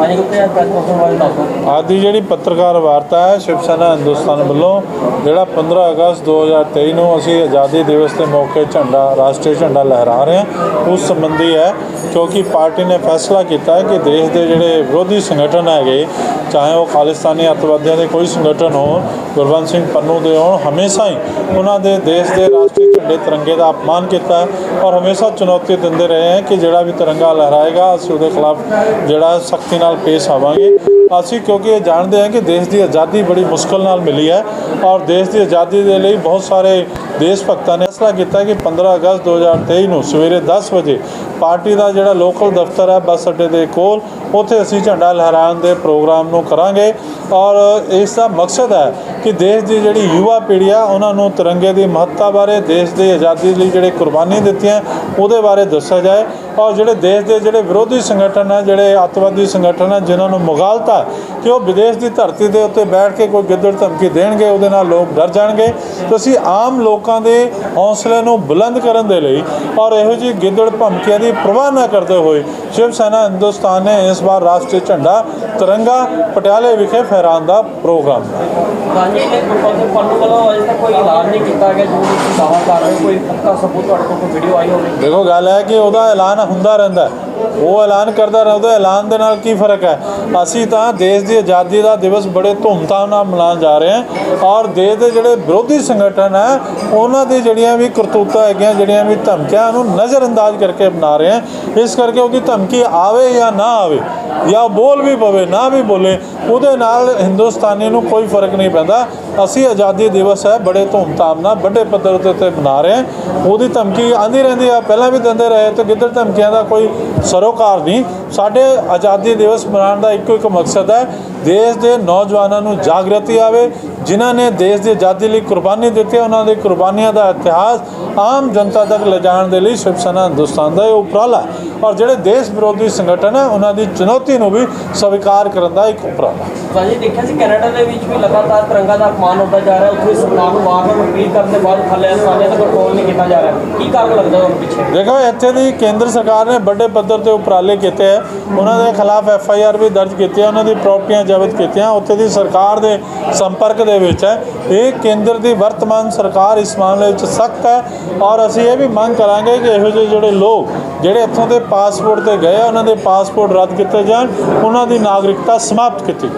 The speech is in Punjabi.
ਅੱਜ ਦੀ ਜਿਹੜੀ ਪੱਤਰਕਾਰ ਵਾਰਤਾ ਹੈ ਸ਼ਿਵ ਸੈਨਾ ਹਿੰਦੁਸਤਾਨ ਵੱਲੋਂ, ਜਿਹੜਾ 15 ਅਗਸਤ 2023 ਨੂੰ ਅਸੀਂ ਆਜ਼ਾਦੀ ਦਿਵਸ ਦੇ ਮੌਕੇ ਝੰਡਾ, ਰਾਸ਼ਟਰੀ ਝੰਡਾ ਲਹਿਰਾ ਰਹੇ ਹਾਂ, ਉਸ ਸੰਬੰਧੀ ਹੈ, ਕਿਉਂਕਿ ਪਾਰਟੀ ਨੇ ਫੈਸਲਾ ਕੀਤਾ ਹੈ ਕਿ ਦੇਸ਼ ਦੇ ਜਿਹੜੇ ਵਿਰੋਧੀ ਸੰਗਠਨ ਹੈਗੇ, ਚਾਹੇ ਉਹ ਖਾਲਿਸਤਾਨੀ ਅੱਤਵਾਦੀਆਂ ਦੇ ਕੋਈ ਸੰਗਠਨ ਹੋ ਗੁਰਵੰਤ ਸਿੰਘ ਪੰਨੂ ਦੇ ਹੋਣ, ਹਮੇਸ਼ਾ ਹੀ ਉਹਨਾਂ ਦੇ ਦੇਸ਼ ਦੇ ਰਾਸ਼ਟਰੀ ਝੰਡੇ ਤਿਰੰਗੇ ਦਾ ਅਪਮਾਨ ਕੀਤਾ ਔਰ ਹਮੇਸ਼ਾ ਚੁਣੌਤੀ ਦਿੰਦੇ ਰਹੇ ਹੈ ਕਿ ਜਿਹੜਾ ਵੀ ਤਿਰੰਗਾ ਲਹਿਰਾਏਗਾ, ਅਸੀਂ ਉਹਦੇ ਖਿਲਾਫ ਜਿਹੜਾ ਸਖਤੀ ਨਾਲ ਪੇਸ਼ ਆਵਾਂਗੇ। ਅਸੀਂ ਕਿਉਂਕਿ ਇਹ ਜਾਣਦੇ ਹਾਂ ਕਿ ਦੇਸ਼ ਦੀ ਆਜ਼ਾਦੀ ਬੜੀ ਮੁਸ਼ਕਲ ਨਾਲ ਮਿਲੀ ਹੈ ਔਰ ਦੇਸ਼ ਦੀ ਆਜ਼ਾਦੀ ਦੇ ਲਈ ਬਹੁਤ ਸਾਰੇ ਦੇਸ਼ ਭਗਤਾਂ ਨੇ ਫੈਸਲਾ ਕੀਤਾ ਕਿ 15 ਅਗਸਤ 2023 ਨੂੰ ਸਵੇਰੇ 10 ਵਜੇ ਪਾਰਟੀ ਦਾ ਜਿਹੜਾ ਲੋਕਲ ਦਫ਼ਤਰ ਹੈ, ਬੱਸ ਅੱਡੇ ਦੇ ਕੋਲ, ਉੱਥੇ ਅਸੀਂ ਝੰਡਾ ਲਹਿਰਾਉਣ ਦੇ ਪ੍ਰੋਗਰਾਮ ਨੂੰ ਕਰਾਂਗੇ। ਔਰ ਇਸ ਦਾ ਮਕਸਦ ਹੈ ਕਿ ਦੇਸ਼ ਦੀ ਜਿਹੜੀ ਯੁਵਾ ਪੀੜ੍ਹੀ ਆ, ਉਹਨਾਂ ਨੂੰ ਤਿਰੰਗੇ ਦੀ ਮਹੱਤਤਾ ਬਾਰੇ, ਦੇਸ਼ ਦੀ ਆਜ਼ਾਦੀ ਲਈ ਜਿਹੜੇ ਕੁਰਬਾਨੀ ਦਿੱਤੀਆਂ, ਉਹਦੇ ਬਾਰੇ ਦੱਸਿਆ ਜਾਏ। ਔਰ ਜਿਹੜੇ ਦੇਸ਼ ਦੇ ਜਿਹੜੇ ਵਿਰੋਧੀ ਸੰਗਠਨ ਆ, ਜਿਹੜੇ ਅੱਤਵਾਦੀ ਸੰਗਠਨ ਆ, ਜਿਨ੍ਹਾਂ ਨੂੰ ਮੁਗਾਲਤਾ ਕਿ ਉਹ ਵਿਦੇਸ਼ ਦੀ ਧਰਤੀ ਦੇ ਉੱਤੇ ਬੈਠ ਕੇ ਕੋਈ ਗਿੱਦੜ ਧਮਕੀ ਦੇਣਗੇ, ਉਹਦੇ ਨਾਲ ਲੋਕ ਡਰ ਜਾਣਗੇ। ਤੁਸੀਂ ਆਮ ਲੋਕਾਂ ਦੇ ਹੌਸਲੇ ਨੂੰ ਬੁਲੰਦ ਕਰਨ ਦੇ ਲਈ ਔਰ ਇਹੋ ਜਿਹੀ ਗਿੱਦੜ ਧਮਕੀਆਂ ਦੀ ਪ੍ਰਵਾਹ ਨਾ ਕਰਦੇ ਹੋਏ, ਸ਼ਿਵ ਸੈਨਾ ਹਿੰਦੁਸਤਾਨ ਨੇ ਇਸ ਵਾਰ ਰਾਸ਼ਟਰੀ ਝੰਡਾ ਤਿਰੰਗਾ ਪਟਿਆਲੇ ਵਿਖੇ ਫਹਿਰਾਉਣ ਦਾ ਪ੍ਰੋਗਰਾਮ ਇਹ ਗੁਰਪਾਲ ਸਿੰਘ ਪੰਨੂ ਵੱਲੋਂ ਅਜੇ ਤੱਕ ਕੋਈ ਐਲਾਨ ਨਹੀਂ ਕੀਤਾ ਗਿਆ ਜੋ ਤੁਸੀਂ ਦਾਅਵਾ ਕਰ ਰਹੇ ਹੋ ਕੋਈ ਪੱਕਾ ਸਬੂਤ ਤੁਹਾਡੇ ਕੋਲ ਕੋਈ ਵੀਡੀਓ ਆਈ ਹੋਵੇ ਦੇਖੋ ਗੱਲ ਹੈ ਕਿ ਉਹਦਾ ਐਲਾਨ ਹੁੰਦਾ ਰਹਿੰਦਾ ਹੈ। ਉਹ ਐਲਾਨ ਕਰਦਾ ਰਹਿੰਦਾ ਐਲਾਨ ਦੇ ਨਾਲ ਕੀ ਫ਼ਰਕ ਹੈ? ਅਸੀਂ ਤਾਂ ਦੇਸ਼ ਦੀ ਆਜ਼ਾਦੀ ਦਾ ਦਿਵਸ ਬੜੇ ਧੂਮਧਾਮ ਨਾਲ ਮਨਾਉਣ ਜਾ ਰਹੇ ਹਾਂ ਔਰ ਦੇਸ਼ ਦੇ ਜਿਹੜੇ ਵਿਰੋਧੀ ਸੰਗਠਨ ਹੈ, ਉਹਨਾਂ ਦੀ ਜਿਹੜੀਆਂ ਵੀ ਕਰਤੂਤਾਂ ਹੈਗੀਆਂ, ਜਿਹੜੀਆਂ ਵੀ ਧਮਕੀਆਂ ਨੂੰ ਨਜ਼ਰਅੰਦਾਜ਼ ਕਰਕੇ ਅਪਣਾ ਰਹੇ ਹਾਂ। ਇਸ ਕਰਕੇ ਉਹਦੀ ਧਮਕੀ ਆਵੇ ਜਾਂ ਨਾ ਆਵੇ, ਜਾਂ ਬੋਲ ਵੀ ਪਵੇ, ਨਾ ਵੀ ਬੋਲੇ, ਉਹਦੇ ਨਾਲ ਹਿੰਦੁਸਤਾਨੀ ਨੂੰ ਕੋਈ ਫ਼ਰਕ ਨਹੀਂ ਪੈਂਦਾ। ਅਸੀਂ ਆਜ਼ਾਦੀ ਦਿਵਸ ਹੈ, ਬੜੇ ਧੂਮਧਾਮ ਨਾਲ ਵੱਡੇ ਪੱਧਰ ਤੇ ਤੇ ਮਨਾ ਰਹੇ ਹਾਂ। ਉਹਦੀ ਧਮਕੀ ਆਂਦੀ ਰਹਿੰਦੀ ਆ, ਪਹਿਲਾਂ ਵੀ ਦਿੰਦੇ ਰਹੇ, ਤੇ ਗਿੱਦੜ ਧਮਕੀਆਂ ਦਾ ਕੋਈ ਸਰੋਕਾਰ ਨਹੀਂ। ਸਾਡੇ ਆਜ਼ਾਦੀ ਦਿਵਸ ਮਨਾਉਣ ਦਾ ਇੱਕੋ ਇੱਕ ਮਕਸਦ ਹੈ, ਦੇਸ਼ ਦੇ ਨੌਜਵਾਨਾਂ ਨੂੰ ਜਾਗਰਤੀ ਆਵੇ, ਜਿਨ੍ਹਾਂ ਨੇ ਦੇਸ਼ ਦੀ ਆਜ਼ਾਦੀ ਲਈ ਕੁਰਬਾਨੀ ਦਿੱਤੀ ਉਹਨਾਂ ਦੀ ਕੁਰਬਾਨੀਆਂ ਦਾ ਇਤਿਹਾਸ ਆਮ ਜਨਤਾ ਤੱਕ ਲਿਜਾਣ ਦੇ ਲਈ ਸ਼ਿਵ ਸੈਨਾ ਹਿੰਦੁਸਤਾਨ ਦਾ ਇਹ ਉਪਰਾਲਾ ਔਰ ਜਿਹੜੇ ਦੇਸ਼ ਵਿਰੋਧੀ ਸੰਗਠਨ ਹੈ, ਉਹਨਾਂ ਦੀ ਚੁਣੌਤੀ ਨੂੰ ਵੀ ਸਵੀਕਾਰ ਕਰਨ ਦਾ ਇੱਕ ਉਪਰਾਲਾ ਭਾਜੀ, ਦੇਖਿਆ ਸੀ ਕੈਨੇਡਾ ਦੇ ਵਿੱਚ ਵੀ ਲਗਾਤਾਰ ਤਿਰੰਗਾ ਦਾ ਅਪਮਾਨ ਹੁੰਦਾ ਜਾ ਰਿਹਾ, ਉੱਥੇ ਸਰਕਾਰ ਨੂੰ ਵਾਰ-ਵਾਰ ਅਪੀਲ ਕਰਨ ਦੇ ਬਾਅਦ ਖਾਲੇ ਸਾਨੇ ਤੱਕ ਕੰਟਰੋਲ ਨਹੀਂ ਕੀਤਾ ਜਾ ਰਿਹਾ। ਕੀ ਕਾਰਨ ਲੱਗਦਾ ਉਹਨੂੰ ਪਿੱਛੇ? ਦੇਖੋ, ਇੱਥੇ ਦੀ ਕੇਂਦਰ ਸਰਕਾਰ ਨੇ ਵੱਡੇ ਪੱਧਰ ਤੇ ਉਪਰਾਲੇ ਕੀਤੇ ਹੈ ਉਹਨਾਂ ਦੇ ਖਿਲਾਫ ਐਫ ਆਈ ਆਰ ਵੀ ਦਰਜ ਕੀਤੀ ਹੈ ਉਹਨਾਂ ਦੀ ਪ੍ਰਾਪਰਟੀਆਂ ਜ਼ਬਤ ਕੀਤੀਆਂ। ਉੱਥੇ ਦੀ ਸਰਕਾਰ ਦੇ ਸੰਪਰਕ ਦੇ ਵਿੱਚ ਹੈ। ਇਹ ਕੇਂਦਰ ਦੀ ਵਰਤਮਾਨ ਸਰਕਾਰ ਇਸ ਮਾਮਲੇ ਵਿੱਚ ਸਖਤ ਹੈ ਔਰ ਅਸੀਂ ਇਹ ਵੀ ਮੰਗ ਕਰਾਂਗੇ ਕਿ ਇਹੋ ਜਿਹੇ ਜਿਹੜੇ ਲੋਕ ਜਿਹੜੇ ਇੱਥੋਂ ਦੇ ਪਾਸਪੋਰਟ ਤੇ ਗਏ ਉਹਨਾਂ ਦੇ ਪਾਸਪੋਰਟ ਰੱਦ ਕੀਤੇ ਜਾਣ, ਉਹਨਾਂ ਦੀ ਨਾਗਰਿਕਤਾ ਸਮਾਪਤ ਕੀਤੀ